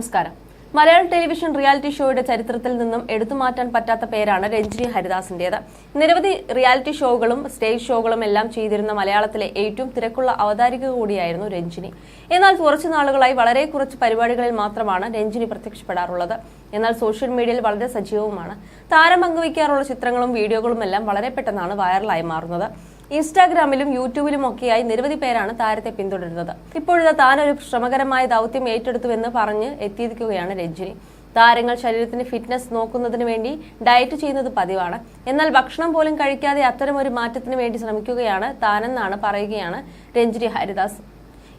നമസ്കാരം. മലയാള television reality ഷോയുടെ ചരിത്രത്തിൽ നിന്നും എടുത്തുമാറ്റാൻ പറ്റാത്ത പേരാണ് രഞ്ജിനി ഹരിദാസിന്റേത്. നിരവധി റിയാലിറ്റി ഷോകളും സ്റ്റേജ് ഷോകളും എല്ലാം ചെയ്തിരുന്ന മലയാളത്തിലെ ഏറ്റവും തിരക്കുള്ള അവതാരിക കൂടിയായിരുന്നു രഞ്ജിനി. എന്നാൽ കുറച്ചു നാളുകളായി വളരെ കുറച്ച് പരിപാടികളിൽ മാത്രമാണ് രഞ്ജിനി പ്രത്യക്ഷപ്പെടാറുള്ളത്. എന്നാൽ സോഷ്യൽ മീഡിയയിൽ വളരെ സജീവവുമാണ്. താരം പങ്കുവയ്ക്കാറുള്ള ചിത്രങ്ങളും വീഡിയോകളും എല്ലാം വളരെ പെട്ടെന്നാണ് വൈറലായി മാറുന്നത്. ഇൻസ്റ്റാഗ്രാമിലും യൂട്യൂബിലും ഒക്കെയായി നിരവധി പേരാണ് താരത്തെ പിന്തുടരുന്നത്. ഇപ്പോഴത്തെ ഒരു ശ്രമകരമായ ദൗത്യം ഏറ്റെടുത്തുവെന്ന് പറഞ്ഞ് എത്തിയിരിക്കുകയാണ് രഞ്ജിനി. താരങ്ങൾ ശരീരത്തിന് ഫിറ്റ്നസ് നോക്കുന്നതിന് വേണ്ടി ഡയറ്റ് ചെയ്യുന്നത് പതിവാണ്. എന്നാൽ ഭക്ഷണം പോലും കഴിക്കാതെ അത്തരം ഒരു മാറ്റത്തിന് വേണ്ടി ശ്രമിക്കുകയാണ് താനെന്നാണ് പറയുകയാണ് രഞ്ജിനി ഹരിദാസ്.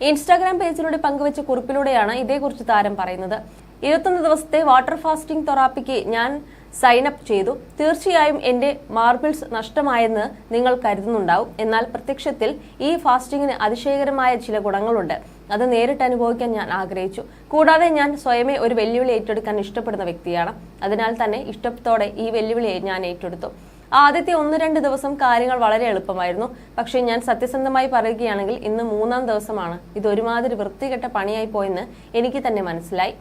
ഇൻസ്റ്റാഗ്രാം പേജിലൂടെ പങ്കുവച്ച കുറിപ്പിലൂടെയാണ് ഇതേക്കുറിച്ച് താരം പറയുന്നത്. ഇരുപത്തൊന്ന് ദിവസത്തെ വാട്ടർ ഫാസ്റ്റിംഗ് തെറാപ്പിക്ക് ഞാൻ സൈൻ അപ്പ് ചെയ്തു. തീർച്ചയായും എന്റെ മാർബിൾസ് നഷ്ടമായെന്ന് നിങ്ങൾ കരുതുന്നുണ്ടാവും. എന്നാൽ പ്രത്യക്ഷത്തിൽ ഈ ഫാസ്റ്റിങ്ങിന് അതിശയകരമായ ചില ഗുണങ്ങളുണ്ട്. അത് നേരിട്ട് അനുഭവിക്കാൻ ഞാൻ ആഗ്രഹിച്ചു. കൂടാതെ ഞാൻ സ്വയമേ ഒരു വെല്ലുവിളി ഏറ്റെടുക്കാൻ ഇഷ്ടപ്പെടുന്ന വ്യക്തിയാണ്. അതിനാൽ തന്നെ ഇഷ്ടത്തോടെ ഈ വെല്ലുവിളി ഞാൻ ഏറ്റെടുത്തു. ആദ്യത്തെ ഒന്ന് രണ്ട് ദിവസം കാര്യങ്ങൾ വളരെ എളുപ്പമായിരുന്നു. പക്ഷേ ഞാൻ സത്യസന്ധമായി പറയുകയാണെങ്കിൽ ഇന്ന് മൂന്നാം ദിവസമാണ്. ഇത് ഒരുമാതിരി വൃത്തികെട്ട പണിയായി പോയെന്ന് എനിക്ക് തന്നെ മനസ്സിലായി.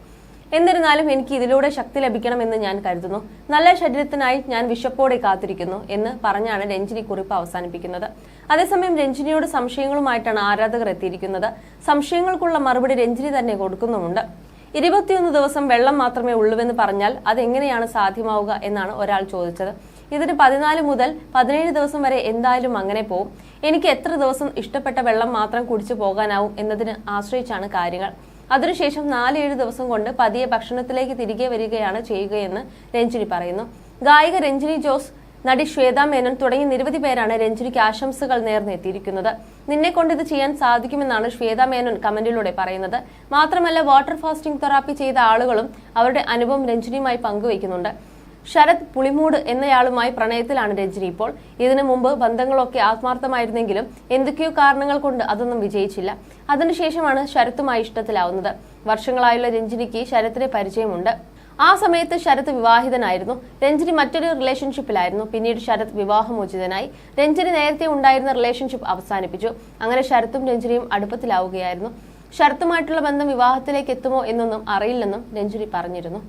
എന്നിരുന്നാലും എനിക്ക് ഇതിലൂടെ ശക്തി ലഭിക്കണമെന്ന് ഞാൻ കരുതുന്നു. നല്ല ശരീരത്തിനായി ഞാൻ വിശപ്പോടെ കാത്തിരിക്കുന്നു എന്ന് പറഞ്ഞാണ് രഞ്ജിനി കുറിപ്പ് അവസാനിപ്പിക്കുന്നത്. അതേസമയം രഞ്ജിനിയോട് സംശയങ്ങളുമായിട്ടാണ് ആരാധകർ എത്തിയിരിക്കുന്നത്. സംശയങ്ങൾക്കുള്ള മറുപടി രഞ്ജിനി തന്നെ കൊടുക്കുന്നുമുണ്ട്. ഇരുപത്തിയൊന്ന് ദിവസം വെള്ളം മാത്രമേ ഉള്ളൂവെന്ന് പറഞ്ഞാൽ അതെങ്ങനെയാണ് സാധ്യമാവുക എന്നാണ് ഒരാൾ ചോദിച്ചത്. ഇതിന് പതിനാല് മുതൽ പതിനേഴ് ദിവസം വരെ എന്തായാലും അങ്ങനെ പോകും എനിക്ക് എത്ര ദിവസം ഇഷ്ടപ്പെട്ട വെള്ളം മാത്രം കുടിച്ചു പോകാനാവും എന്നതിന് ആശ്രയിച്ചാണ് കാര്യങ്ങൾ. അതിനുശേഷം നാലേഴ് ദിവസം കൊണ്ട് പതിയെ ഭക്ഷണത്തിലേക്ക് തിരികെ വരികയാണ് ചെയ്യുകയെന്ന് രഞ്ജിനി പറയുന്നു. ഗായിക രഞ്ജിനി ജോസ് നടി ശ്വേത മേനോൻ തുടങ്ങി നിരവധി പേരാണ് രഞ്ജിനിക്ക് ആശംസകൾ നേർന്നെത്തിയിരിക്കുന്നത് നിന്നെ കൊണ്ട് ഇത് ചെയ്യാൻ സാധിക്കുമെന്നാണ് ശ്വേത മേനോൻ കമന്റിലൂടെ പറയുന്നത്. മാത്രമല്ല വാട്ടർ ഫാസ്റ്റിംഗ് തെറാപ്പി ചെയ്ത ആളുകളും അവരുടെ അനുഭവം രഞ്ജിനിയുമായി പങ്കുവയ്ക്കുന്നുണ്ട്. ശരത് പുളിമൂട് എന്നയാളുമായി പ്രണയത്തിലാണ് രഞ്ജിനി ഇപ്പോൾ ഇതിനു മുമ്പ് ബന്ധങ്ങളൊക്കെ ആത്മാർത്ഥമായിരുന്നെങ്കിലും എന്തൊക്കെയോ കാരണങ്ങൾ കൊണ്ട് അതൊന്നും വിജയിച്ചില്ല. അതിനുശേഷമാണ് ശരത്തുമായി ഇഷ്ടത്തിലാവുന്നത്. വർഷങ്ങളായുള്ള രഞ്ജിനിക്ക് ശരത്തിനെ പരിചയമുണ്ട്. ആ സമയത്ത് ശരത് വിവാഹിതനായിരുന്നു. രഞ്ജിനി മറ്റൊരു റിലേഷൻഷിപ്പിലായിരുന്നു. പിന്നീട് ശരത് വിവാഹമോചിതനായി. രഞ്ജിനി നേരത്തെ ഉണ്ടായിരുന്ന റിലേഷൻഷിപ്പ് അവസാനിപ്പിച്ചു. അങ്ങനെ ശരത്തും രഞ്ജിനിയും അടുപ്പത്തിലാവുകയായിരുന്നു. ശരത്തുമായിട്ടുള്ള ബന്ധം വിവാഹത്തിലേക്ക് എത്തുമോ എന്നൊന്നും അറിയില്ലെന്നും രഞ്ജിനി പറഞ്ഞിരുന്നു.